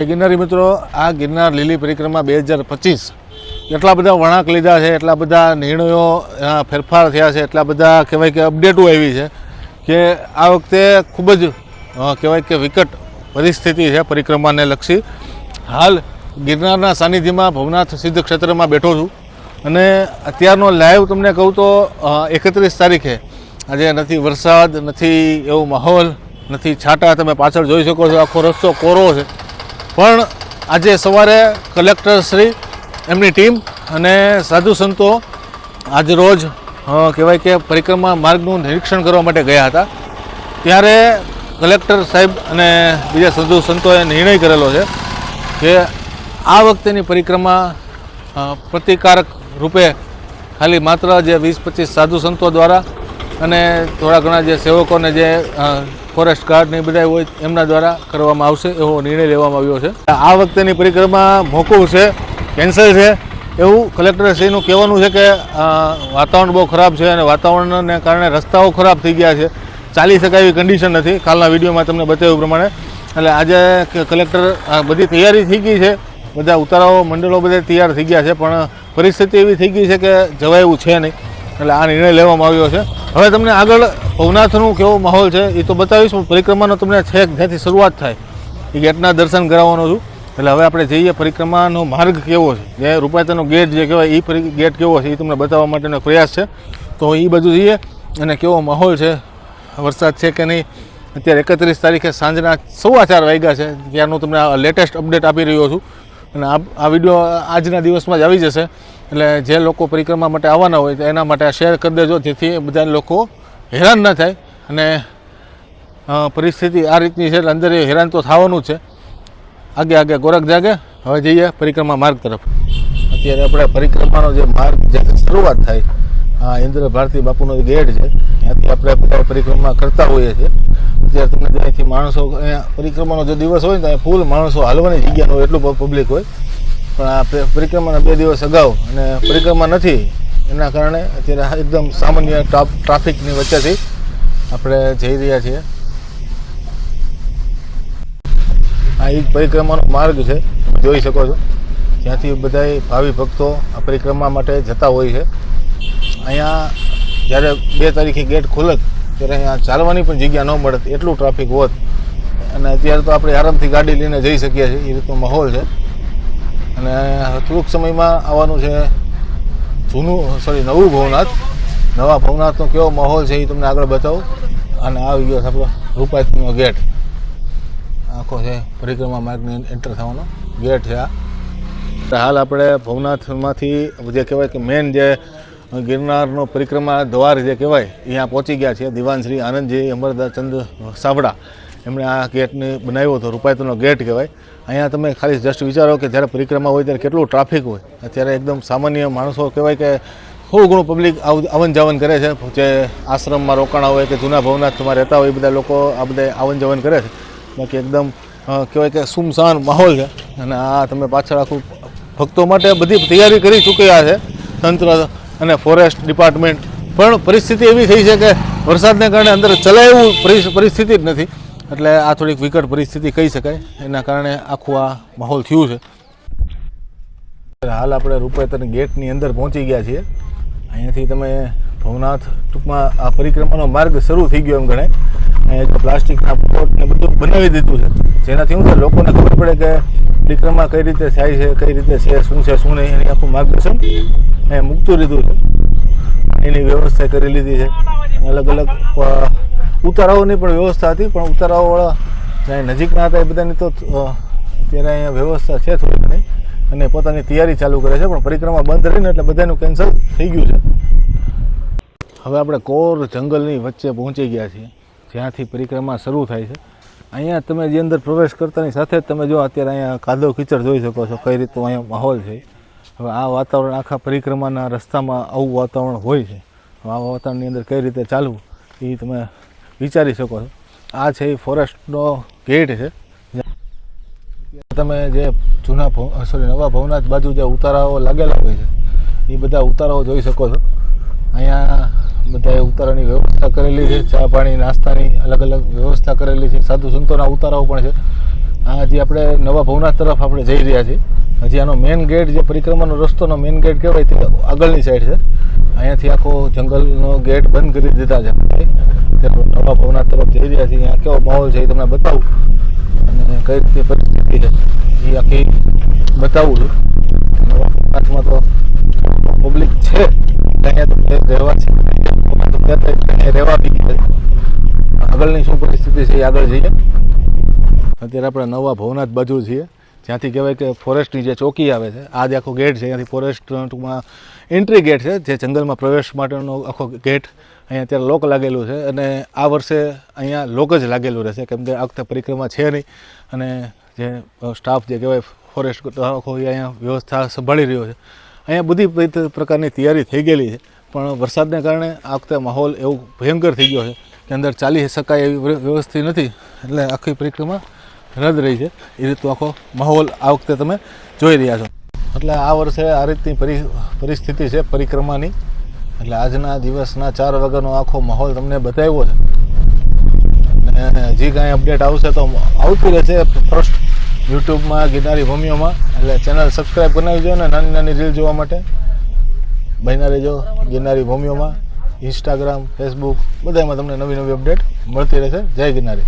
ગિરનારી મિત્રો, આ ગિરનાર લીલી પરિક્રમા બે હજાર પચીસ. એટલા બધા વળાંક લીધા છે, એટલા બધા નિર્ણયો ફેરફાર થયા છે, એટલા બધા કહેવાય કે અપડેટો આવી છે કે આ વખતે ખૂબ જ કહેવાય કે વિકટ પરિસ્થિતિ છે પરિક્રમાને લક્ષી. હાલ ગિરનારના સાનિધ્યમાં ભવનાથ સિદ્ધ ક્ષેત્રમાં બેઠો છું અને અત્યારનો લાઈવ તમને કહું તો એકત્રીસ તારીખે. આજે નથી વરસાદ, નથી એવો માહોલ, નથી છાંટા તમે પાછળ જોઈ શકો છો, આખો રસ્તો કોરો છે. પણ આજે સવારે કલેક્ટરશ્રી એમની ટીમ અને સાધુ સંતો આજ રોજ કહેવાય કે પરિક્રમા માર્ગનું નિરીક્ષણ કરવા માટે ગયા હતા. ત્યારે કલેક્ટર સાહેબ અને બીજા સાધુ સંતોએ નિર્ણય કરેલો છે કે આ વખતેની પરિક્રમા પ્રતિકારક રૂપે ખાલી માત્ર જે વીસ પચીસ સાધુ સંતો દ્વારા અને થોડા ઘણા જે સેવકોને જે ફોરેસ્ટ ગાર્ડ ને બધા હોય, એમના દ્વારા કરવામાં આવશે, એવો નિર્ણય લેવામાં આવ્યો છે. આ વખતેની પરિક્રમા મોકૂફ છે કેન્સલ છે. એવું કલેક્ટરશ્રીનું કહેવાનું છે કે વાતાવરણ બહુ ખરાબ છે અને વાતાવરણને કારણે રસ્તાઓ ખરાબ થઈ ગયા છે. ચાલી શકાય એવી કન્ડિશન નથી. કાલના વિડીયોમાં તમને બતાવ્યું પ્રમાણે. એટલે આજે કલેક્ટર બધી તૈયારી થઈ ગઈ છે. બધા ઉતારાઓ, મંડળો બધા તૈયાર થઈ ગયા છે, પણ પરિસ્થિતિ એવી થઈ ગઈ છે કે જવાય એવું છે નહીં. એટલે આ નિર્ણય લેવામાં આવ્યો છે. હવે તમને આગળ ભવનાથનું કેવો માહોલ છે એ તો બતાવીશ હું પરિક્રમાનો તમને છેક જ્યાંથી શરૂઆત થાય. એ ગેટના દર્શન કરાવવાનો છું. એટલે હવે આપણે જઈએ, પરિક્રમાનો માર્ગ કેવો છે? જે રૂપાયતાનો ગેટ જે કહેવાય એ ગેટ કેવો છે એ તમને બતાવવા માટેનો પ્રયાસ છે. તો એ બધું જઈએ અને કેવો માહોલ છે? વરસાદ છે કે નહીં? અત્યારે એકત્રીસ તારીખે સાંજના સવા ચાર વાગ્યા છે. ત્યારનું તમને લેટેસ્ટ અપડેટ આપી રહ્યો છું. અને આ વીડિયો આજના દિવસમાં જ આવી જશે. એટલે જે લોકો પરિક્રમા માટે આવવાના હોય એના માટે શેર કરી દેજો, જેથી બધા લોકો હેરાન ન થાય. અને પરિસ્થિતિ આ રીતની છે અંદર એ હેરાન તો થવાનું છે. આગે આગે, ગોરખ જાગે. હવે જઈએ પરિક્રમા માર્ગ તરફ. અત્યારે આપણે પરિક્રમાનો જે માર્ગ જ્યાંથી શરૂઆત થાય ઇન્દ્ર ભારતી બાપુનો ગેટ છે, ત્યાંથી આપણે પરિક્રમા કરતા હોઈએ છીએ. અત્યારે તમને ત્યાંથી માણસો અહીંયા પરિક્રમાનો જો દિવસ હોય ને ત્યાં ફૂલ માણસો હાલવાની જગ્યા હોય, એટલું પબ્લિક હોય. પણ આ પરિક્રમાના બે દિવસ અગાઉ અને પરિક્રમા નથી, એના કારણે અત્યારે એકદમ સામાન્ય ટ્રાફ ટ્રાફિકની વચ્ચેથી આપણે જઈ રહ્યા છીએ. આ એ જ પરિક્રમાનો માર્ગ છે જોઈ શકો છો. ત્યાંથી બધાય ભાવિ ભક્તો આ પરિક્રમા માટે જતા હોય છે. અહીંયા જ્યારે બે તારીખે ગેટ ખુલત ત્યારે અહીંયા ચાલવાની પણ જગ્યા ન મળે એટલું ટ્રાફિક હોત. અને અત્યારે તો આપણે આરામથી ગાડી લઈને જઈ શકીએ છીએ, એ રીતનો માહોલ છે. અને થોડુંક સમયમાં આવવાનું છે જૂનું સોરી નવું ભવનાથ. નવા ભવનાથનો કેવો માહોલ છે એ તમને આગળ બતાવું. અને આવી ગયો આપણો રૂપાતીનો ગેટ. આખો છે પરિક્રમા માર્ગની એન્ટર થવાનો ગેટ છે આ. હાલ આપણે ભવનાથમાંથી જે કહેવાય કે મેઇન જે ગિરનારનો પરિક્રમા દ્વાર જે કહેવાય અહીંયા પહોંચી ગયા છે. દિવાન શ્રી આનંદજી અમરદાસ ચંદ સાવડા. એમણે આ ગેટને બનાવ્યો હતો, રૂપાયતનો ગેટ કહેવાય. અહીંયા તમે ખાલી જસ્ટ વિચારો કે જ્યારે પરિક્રમા હોય ત્યારે કેટલું ટ્રાફિક હોય. અત્યારે એકદમ સામાન્ય માણસો કહેવાય કે થોડું ઘણું પબ્લિક આવન જાવન કરે છે. જે આશ્રમમાં રોકાણા હોય કે જૂના ભવનાથમાં રહેતા હોય, એ બધા લોકો આ બધા આવન જાવન કરે છે. બાકી એકદમ કહેવાય કે સુમસાન માહોલ છે. અને આ તમે પાછળ આખું ભક્તો માટે બધી તૈયારી કરી ચૂક્યા છે. તંત્ર અને ફોરેસ્ટ ડિપાર્ટમેન્ટ પણ પરિસ્થિતિ એવી થઈ છે કે વરસાદને કારણે અંદર એવું પરિસ્થિતિ જ નથી. એટલે આ થોડીક વિકટ પરિસ્થિતિ કહી શકાય. એના કારણે આખું આ માહોલ થયું છે. હાલ આપણે રૂપેતર ગેટની અંદર પહોંચી ગયા છીએ. અહીંયાથી તમે ભવનાથ ટૂંકમાં આ પરિક્રમાનો માર્ગ શરૂ થઈ ગયો એમ ગણાય. પ્લાસ્ટિકના પોટ બધું બનાવી દીધું છે. જેનાથી શું છે લોકોને ખબર પડે કે પરિક્રમા કઈ રીતે થાય છે, કઈ રીતે છે, શું છે, શું નહીં, એની આખું માર્ગદર્શન. અહીંયા મૂકતું લીધું છે. એની વ્યવસ્થા કરી લીધી છે. અલગ અલગ ઉતારાઓની પણ વ્યવસ્થા હતી, પણ ઉતારાઓવાળા જ્યાં નજીકના હતા એ બધાની તો અત્યારે અહીંયા વ્યવસ્થા છે થોડી ઘણી. અને પોતાની તૈયારી ચાલુ કરે છે, પણ પરિક્રમા બંધ રહીને એટલે બધાનું કેન્સલ થઈ ગયું છે. હવે આપણે કોર જંગલની વચ્ચે પહોંચી ગયા છીએ. જ્યાંથી પરિક્રમા શરૂ થાય છે. અહીંયા તમે જે અંદર પ્રવેશ કરતાની સાથે જ તમે જો અત્યારે અહીંયા કાદવ કીચડ જોઈ શકો છો, કઈ રીતનું અહીંયા માહોલ છે. હવે આ વાતાવરણ, આખા પરિક્રમાના રસ્તામાં આવું વાતાવરણ હોય છે. આ વાતાવરણની અંદર કઈ રીતે ચાલવું, એ તમે વિચારી શકો છો. આ છે એ ફોરેસ્ટનો ગેટ છે. તમે જે જૂના સોરી નવા ભવનાથ બાજુ જે ઉતારાઓ લાગેલા હોય છે, એ બધા ઉતારાઓ જોઈ શકો છો. અહીંયા બધાએ ઉતારાની વ્યવસ્થા કરેલી છે, ચા પાણી, નાસ્તાની અલગ અલગ વ્યવસ્થા કરેલી છે, સાધુ સંતોના ઉતારાઓ પણ છે. આ જે આપણે નવા ભવનાથ તરફ આપણે જઈ રહ્યા છીએ હજી આનો મેઇન ગેટ જે પરિક્રમાનો રસ્તોનો મેઇન ગેટ કહેવાય તે આગળની સાઈડ છે. અહીંયાથી આખો જંગલનો ગેટ બંધ કરી દીધા છે. નવા ભવનાથ તરફ જઈ રહ્યા છીએ. અહીંયા કેવો માહોલ છે એ તમને બતાવું. અને કઈ રીતે પરિસ્થિતિ છે એ આખી બતાવું છું. નવા ભવનાથમાં તો પબ્લિક છે. અહીંયા તો રહેવાસી અહીંયા રહેવા બી ગયા આગળની શું પરિસ્થિતિ છે એ આગળ જઈએ. અત્યારે આપણે નવા ભવનાથ બાજુ છીએ. જ્યાંથી કહેવાય કે ફોરેસ્ટની જે ચોકી આવે છે, આ જે આખો ગેટ છે અહીંયાથી ફોરેસ્ટ ટૂંકમાં એન્ટ્રી ગેટ છે, જે જંગલમાં પ્રવેશ માટેનો આખો ગેટ અહીંયા અત્યારે લોક લાગેલું છે અને આ વર્ષે અહીંયા લોક જ લાગેલું રહેશે, કેમ કે આ વખતે પરિક્રમા છે નહીં. અને જે સ્ટાફ જે કહેવાય ફોરેસ્ટ આખો અહીંયા વ્યવસ્થા સંભાળી રહ્યો છે. અહીંયા બધી પ્ર- પ્રકારની તૈયારી થઈ ગયેલી છે, પણ વરસાદને કારણે આ વખતે માહોલ એવું ભયંકર થઈ ગયો છે, કે અંદર ચાલી શકાય એવી વ્ય- વ્યવસ્થિત નથી. એટલે આખી પરિક્રમા રદ રહી છે. એ રીતનો આખો માહોલ આ વખતે તમે જોઈ રહ્યા છો. એટલે આ વર્ષે આ રીતની પરી- પરિસ્થિતિ છે, પરિક્રમાની. એટલે આજના દિવસના ચાર વાગ્યાનો આખો માહોલ તમને બતાવ્યો છે. અને હજી કાંઈ અપડેટ આવશે તો આવતું રહેશે ફર્સ્ટ યુટ્યુબમાં, ગિરનારી ભૂમિઓમાં. એટલે ચેનલ સબસ્ક્રાઈબ બનાવી દો અને નાની નાની રીલ જોવા માટે. બહેના રહેજો ગિરનારી ભૂમિઓમાં. ઇન્સ્ટાગ્રામ, ફેસબુક, બધામાં તમને નવી નવી અપડેટ મળતી રહેશે. જય ગિરનારી.